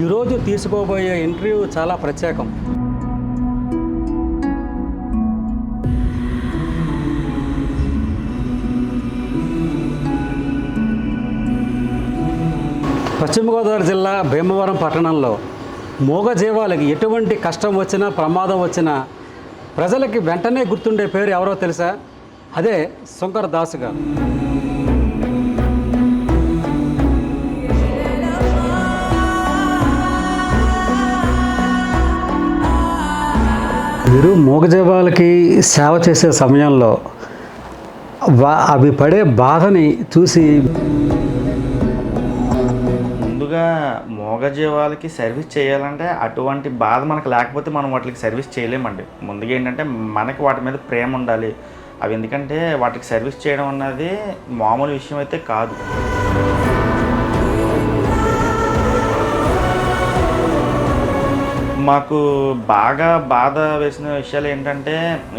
ఈరోజు తీసుకోబోయే ఇంటర్వ్యూ చాలా ప్రత్యేకం. పశ్చిమ గోదావరి జిల్లా భీమవరం పట్టణంలో మూగజీవాలకి ఎటువంటి కష్టం వచ్చినా ప్రమాదం వచ్చినా ప్రజలకి వెంటనే గుర్తుండే పేరు ఎవరో తెలుసా? అదే శంకర్ దాస్ గారు. మీరు మూగజీవాలకి సేవ చేసే సమయంలో అవి పడే బాధని చూసి ముందుగా మూగజీవాలకి సర్వీస్ చేయాలంటే అటువంటి బాధ మనకు లేకపోతే మనం వాటికి సర్వీస్ చేయలేమండి. ముందుగా ఏంటంటే మనకి వాటి మీద ప్రేమ ఉండాలి. అవి ఎందుకంటే వాటికి సర్వీస్ చేయడం అన్నది మామూలు విషయం అయితే కాదు. మాకు బాగా బాధ వేసిన విషయాలు ఏంటంటే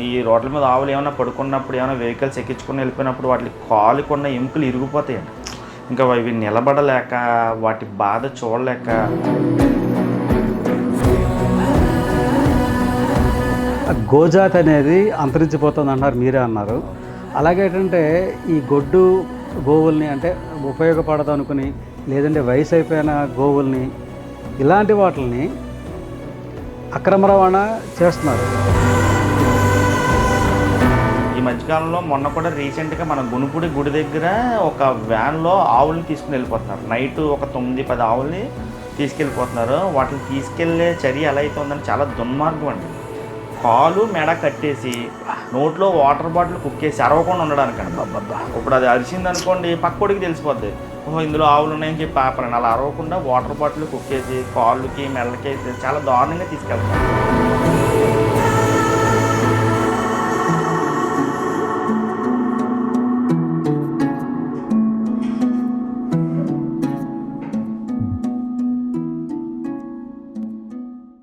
ఈ రోడ్ల మీద ఆవులు ఏమైనా పడుకున్నప్పుడు ఏమైనా వెహికల్స్ ఎక్కించుకుని వెళ్ళిపోయినప్పుడు వాటి కాలుకున్న ఎముకలు ఇరిగిపోతాయండి. ఇంకా అవి నిలబడలేక వాటి బాధ చూడలేక. గోజాత్ అనేది అంతరించిపోతుంది అన్నారు మీరే అన్నారు. అలాగే ఏంటంటే ఈ గొడ్డు గోవుల్ని అంటే ఉపయోగపడదు అనుకుని లేదంటే వయసు అయిపోయిన గోవుల్ని ఇలాంటి వాటిని అక్రమ రవాణా చేస్తున్నారు. ఈ మధ్యకాలంలో మొన్న కూడా రీసెంట్గా మన గునుపుడి గుడి దగ్గర ఒక వ్యాన్లో ఆవుల్ని తీసుకుని వెళ్ళిపోతున్నారు. నైట్ ఒక తొమ్మిది పది ఆవుల్ని తీసుకెళ్ళిపోతున్నారు. వాటిని తీసుకెళ్ళే చర్య ఎలా అయితే ఉందని చాలా దుర్మార్గం అండి. కాలు మెడ కట్టేసి నోట్లో వాటర్ బాటిల్ కుక్కేసి అరవకుండా ఉండడానికి ఇప్పుడు అది అరిసింది అనుకోండి పక్కోడికి తెలిసిపోద్ది. ఇందులో ఆవులు ఉన్నాయని చెప్పి ఆపరండి అలా అరవకుండా వాటర్ బాటిల్ కుక్కేసి కాళ్ళకి మెడలకి చాలా దారుణంగా తీసుకెళ్తాను